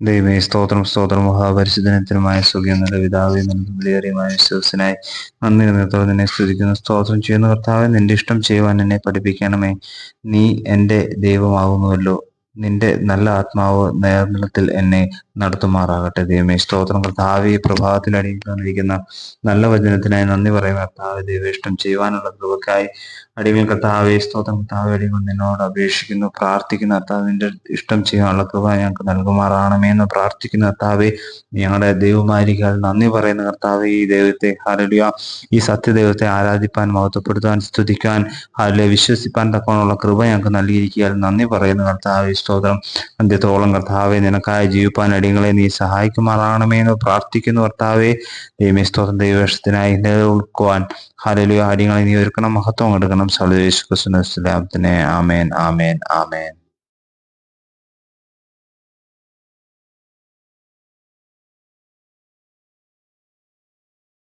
ദൈവമേ സ്തോത്രം സ്തോത്രം. മഹാപരിശുദ്ധനത്തിനുമായ സുഖം നല്ല പിതാവേ വിലയേറിയമായ വിശ്വസനായി നന്ദി നിന്നത്തോടെ നിന്നെ സ്തുതിക്കുന്നു. സ്തോത്രം ചെയ്യുന്ന കർത്താവെ നിന്റെ ഇഷ്ടം ചെയ്യുവാൻ എന്നെ പഠിപ്പിക്കണമേ. നീ എന്റെ ദൈവമാകുന്നുവല്ലോ. നിന്റെ നല്ല ആത്മാവ് നേർനിലത്തിൽ എന്നെ നടത്തുമാറാകട്ടെ. ദൈവമേ സ്തോത്രങ്ങൾ താവി പ്രഭാതത്തിൽ അടിയിക്കൊണ്ടിരിക്കുന്ന നല്ല വചനത്തിനായി നന്ദി പറയുക കർത്താവ് ദൈവ ഇഷ്ടം ചെയ്യുവാനുള്ള കൃപക്കായി അടികൾ കർത്താവെ സ്തോത്രം കർത്താവ് അടികൾ നിന്നോട് അപേക്ഷിക്കുന്നു പ്രാർത്ഥിക്കുന്ന കർത്താവ് നിന്റെ ഇഷ്ടം ചെയ്യാനുള്ള കൃപ ഞങ്ങൾക്ക് നൽകുമാറാണമേ എന്ന് പ്രാർത്ഥിക്കുന്ന കർത്താവെ. ഞങ്ങളുടെ ദൈവമാരികൾ നന്ദി പറയുന്ന കർത്താവ് ഈ ദൈവത്തെ ഹാലലിയ ഈ സത്യദൈവത്തെ ആരാധിപ്പാൻ മഹത്വപ്പെടുത്താൻ സ്തുതിക്കാൻ ഹാലെ വിശ്വസിപ്പാൻ തക്കമുള്ള കൃപ ഞങ്ങൾക്ക് നൽകിയിരിക്കാൻ നന്ദി പറയുന്ന കർത്താവ് സ്തോത്രം. അന്ത്യത്തോളം കർത്താവെ നിനക്കായി ജീവിപ്പാൻ അടിയങ്ങളെ നീ സഹായിക്കുമാറാണമേ എന്ന് പ്രാർത്ഥിക്കുന്നു കർത്താവെ. ദൈവമേ സ്തോത്രം ദൈവവേഷത്തിനായി നിലനിൽക്കുവാൻ ഹലലു കാര്യങ്ങളെ നീ ഒരുക്കണം മഹത്വം എടുക്കണം. സലു യേശു ആമേൻ ആമേൻ ആമേൻ.